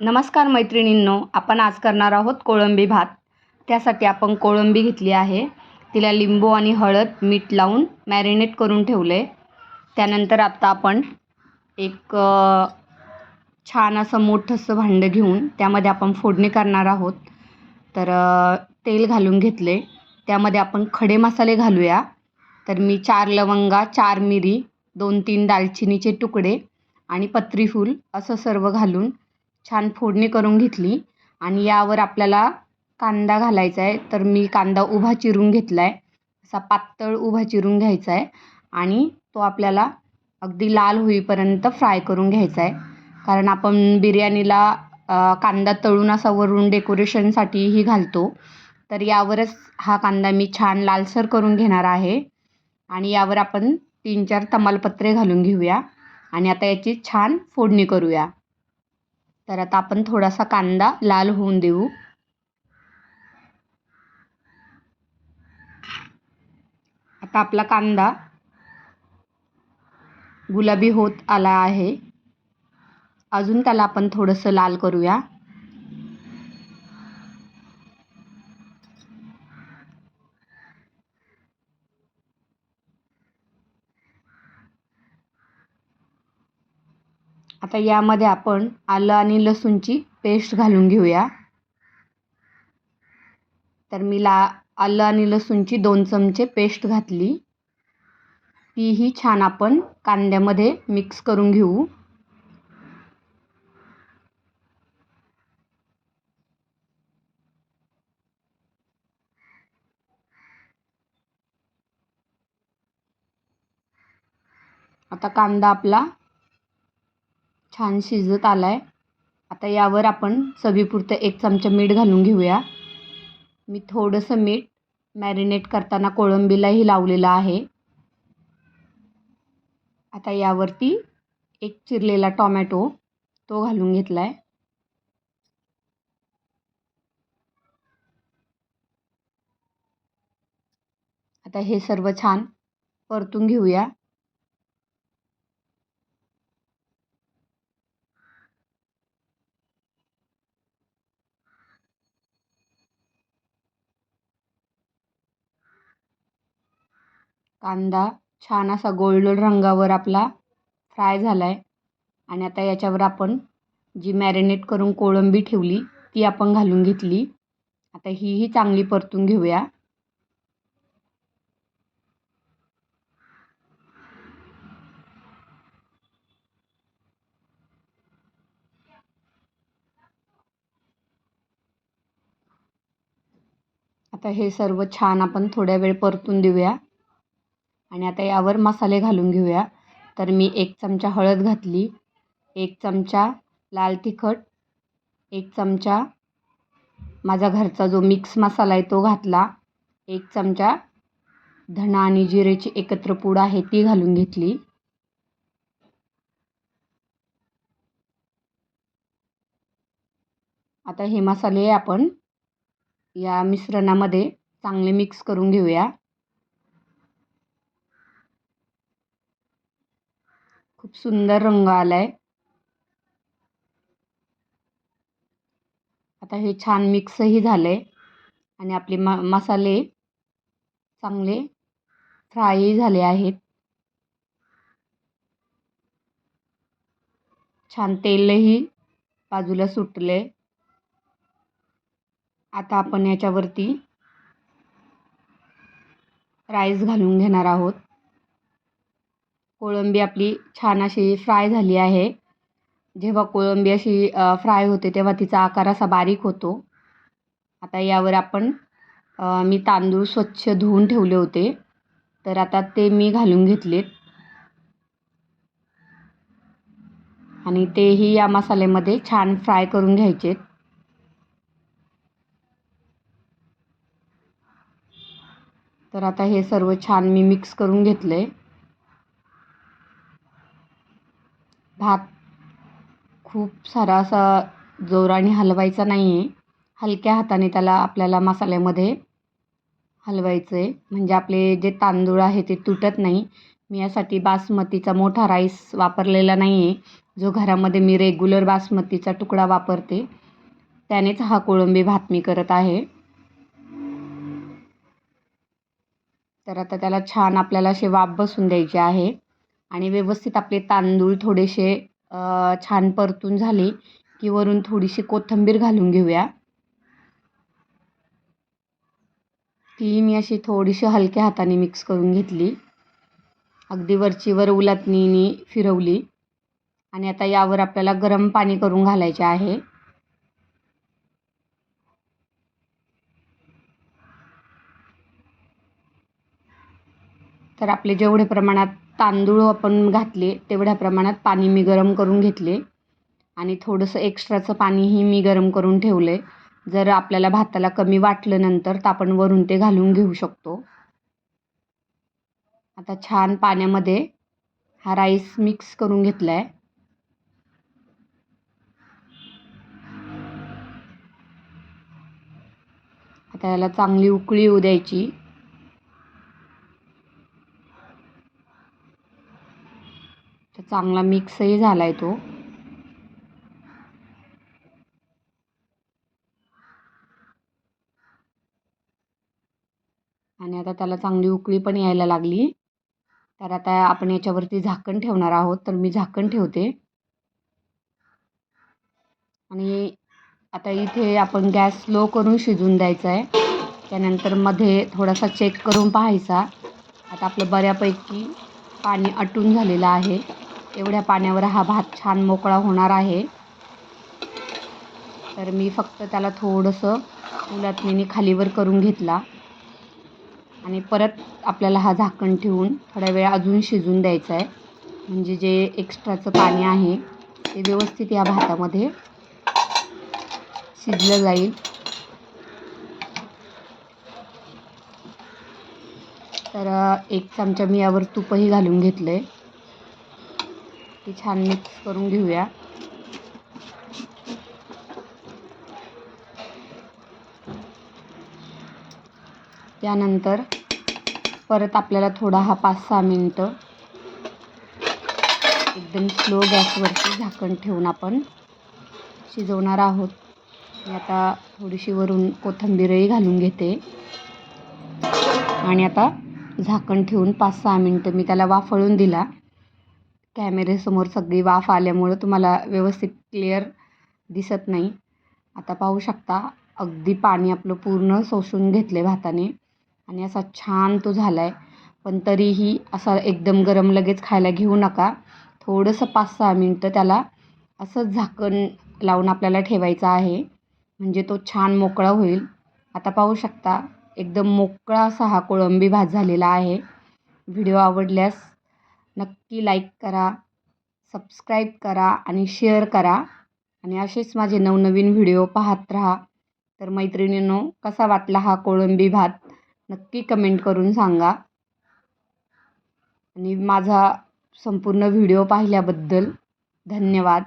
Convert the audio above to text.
नमस्कार मैत्रिणींनो आपण आज करणार आहोत कोळंबी भात. त्यासाठी आपण कोळंबी घेतली आहे. तिला लिंबू आणि हळद मीठ लावून मॅरिनेट करून ठेवलं. आहे त्यानंतर आता आपण एक छान असं मोठंसं भांडं घेऊन त्यामध्ये आपण फोडणी करणार आहोत. तर तेल घालून घेतले. त्यामध्ये आपण खडे मसाले घालूया. तर मी चार लवंगा चार मिरी दोन तीन दालचिनीचे तुकडे आणि पत्रीफूल असं सर्व घालून छान फोडणी करून घेतली आणि यावर आपल्याला कांदा घालायचा आहे तर मी कांदा उभा चिरून घेतला आहे असा पातळ उभा चिरून घ्यायचा आहे आणि तो आपल्याला अगदी लाल होईपर्यंत फ्राय करून घ्यायचा आहे कारण आपण बिर्याणीला कांदा तळून असा वरून डेकोरेशनसाठीही घालतो. तर यावरच हा कांदा मी छान लालसर करून घेणार आहे. आणि यावर आपण तीन चार तमालपत्रे घालून घेऊया. आणि आता याची छान फोडणी करूया. तर आता आपण थोडासा कांदा लाल होऊन देऊ. आता आपला कांदा गुलाबी होत आला आहे. अजून त्याला आपण थोडंसं लाल करूया. आता यामध्ये आपण आलं आणि लसूणची पेस्ट घालून घेऊया. तर मी ला आलं आणि लसूणची दोन चमचे पेस्ट घातली. तीही छान आपण कांद्यामध्ये मिक्स करून घेऊ. आता कांदा आपला छान शिजत आला आहे आता यावर आपण चवीपुरतं एक चमचा मीठ घालून घेऊया. मी थोडंसं मीठ मॅरिनेट करताना कोळंबीलाही लावलेलं आहे. आता यावरती एक चिरलेला टॉमॅटो तो घालून घेतला आहे आता हे सर्व छान परतून घेऊया. कांदा छान असा गोल्डन रंगावर आपला फ्राय झाला आहे आणि आता याच्यावर आपण जी मॅरिनेट करून कोळंबी ठेवली ती आपण घालून घेतली. आता हीही चांगली परतून घेऊया. आता हे सर्व छान आपण थोड्या वेळ परतून देऊया. आणि आता यावर मसाले घालून घेऊया. तर मी एक चमचा हळद घातली एक चमचा लाल तिखट एक चमचा माझा घरचा जो मिक्स मसाला आहे तो घातला एक चमचा धणा आणि जिरेची एकत्र पूड आहे ती घालून घेतली. आता हे मसाले आपण या मिश्रणामध्ये चांगले मिक्स करून घेऊया. खूप सुंदर रंग आलाय. आता हे छान मिक्सही झालं आहे आणि आपले मा मसाले चांगले फ्रायही झाले आहेत. छान तेलही बाजूला सुटले आता आपण याच्यावरती राईस घालून घेणार आहोत. कोळंबी आपली छान अशी फ्राय झाली आहे. जेव्हा कोळंबी अशी फ्राय होते तेव्हा तिचा आकार असा बारीक होतो. आता यावर आपण मी तांदूळ स्वच्छ धुवून ठेवले होते. तर आता ते मी घालून घेतलेत. आणि तेही या मसाल्यामध्ये छान फ्राय करून घ्यायचेत. तर आता हे सर्व छान मी मिक्स करून घेतलं आहे भात खूप सारा असा जोराने हलवायचा नाही आहे हलक्या हाताने त्याला आपल्याला मसाल्यामध्ये हलवायचं आहे म्हणजे आपले जे तांदूळ आहे ते तुटत नाही. मी यासाठी बासमतीचा मोठा राईस वापरलेला नाही आहे जो घरामध्ये मी रेग्युलर बासमतीचा तुकडा वापरते. त्यानेच हा कोळंबी भात मी करत आहे. तर आता त्याला छान आपल्याला असे वाफ बसून द्यायचे आहे. आणि व्यवस्थित आपले तांदूळ थोडेसे छान परतून झाले की वरून थोडीशी कोथिंबीर घालून घेऊया. ती मी अशी थोडीशी हलक्या हाताने मिक्स करून घेतली. अगदी वरचीवर उलटणीने फिरवली. आणि आता यावर आपल्याला गरम पाणी करून घालायचे आहे. तर आपले जेवढे प्रमाणात तांदूळ आपण घातले तेवढ्या प्रमाणात पाणी मी गरम करून घेतले. आणि थोडंसं एक्स्ट्राचं पाणीही मी गरम करून ठेवलं आहे जर आपल्याला भाताला कमी वाटलं नंतर तर आपण वरून ते घालून घेऊ शकतो. आता छान पाण्यामध्ये हा राईस मिक्स करून घेतला आहे आता याला चांगली उकळी येऊ द्यायची. तर चांगला मिक्सही झाला आहे तो. आणि आता त्याला चांगली उकळी पण यायला लागली. तर आता आपण याच्यावरती झाकण ठेवणार आहोत. तर मी झाकण ठेवते. आणि आता इथे आपण गॅस स्लो करून शिजून द्यायचा आहे त्यानंतरमध्ये थोडासा चेक करून पाहायचा. आता आपलं बऱ्यापैकी पाणी आटून झालेलं आहे. एवढ्या पाण्यावर हा भात छान मोकळा होणार आहे. तर मी फक्त त्याला थोडंसं उलटणीने खालीवर करून घेतला. आणि परत आपल्याला हा झाकण ठेवून थोड्या वेळ अजून शिजून द्यायचा आहे म्हणजे जे एक्स्ट्राचं पाणी आहे ते व्यवस्थित या भातामध्ये शिजलं जाईल. तर एक चमचा मी यावर तूपही घालून घेतलं आहे ती छान मिक्स करून घेऊया. त्यानंतर परत आपल्याला थोडा हा पाच सहा मिनटं एकदम स्लो गॅसवरती झाकण ठेवून आपण शिजवणार आहोत. मी आता थोडीशी वरून कोथिंबीरही घालून घेते. आणि आता झाकण ठेवून पाच सहा मिनटं मी त्याला वाफळून दिला. कॅमेरेसमोर सगळी वाफ आल्यामुळं तुम्हाला व्यवस्थित क्लिअर दिसत नाही. आता पाहू शकता अगदी पाणी आपलं पूर्ण शोषून घेतले भाताने आणि असा छान तो झाला आहे पण तरीही असा एकदम गरम लगेच खायला घेऊ नका. थोडंसं पाच सहा मिनटं त्याला असंच झाकण लावून आपल्याला ठेवायचं आहे. म्हणजे तो छान मोकळा होईल. आता पाहू शकता एकदम मोकळा असा हा कोळंबी भात झालेला आहे. व्हिडिओ आवडल्यास नक्की लाईक करा सबस्क्राईब करा आणि शेअर करा. आणि असेच माझे नवनवीन व्हिडिओ पाहत राहा. तर मैत्रिणींनो कसा वाटला हा कोळंबी भात? नक्की कमेंट करून सांगा. आणि माझा संपूर्ण व्हिडिओ पाहिल्याबद्दल धन्यवाद.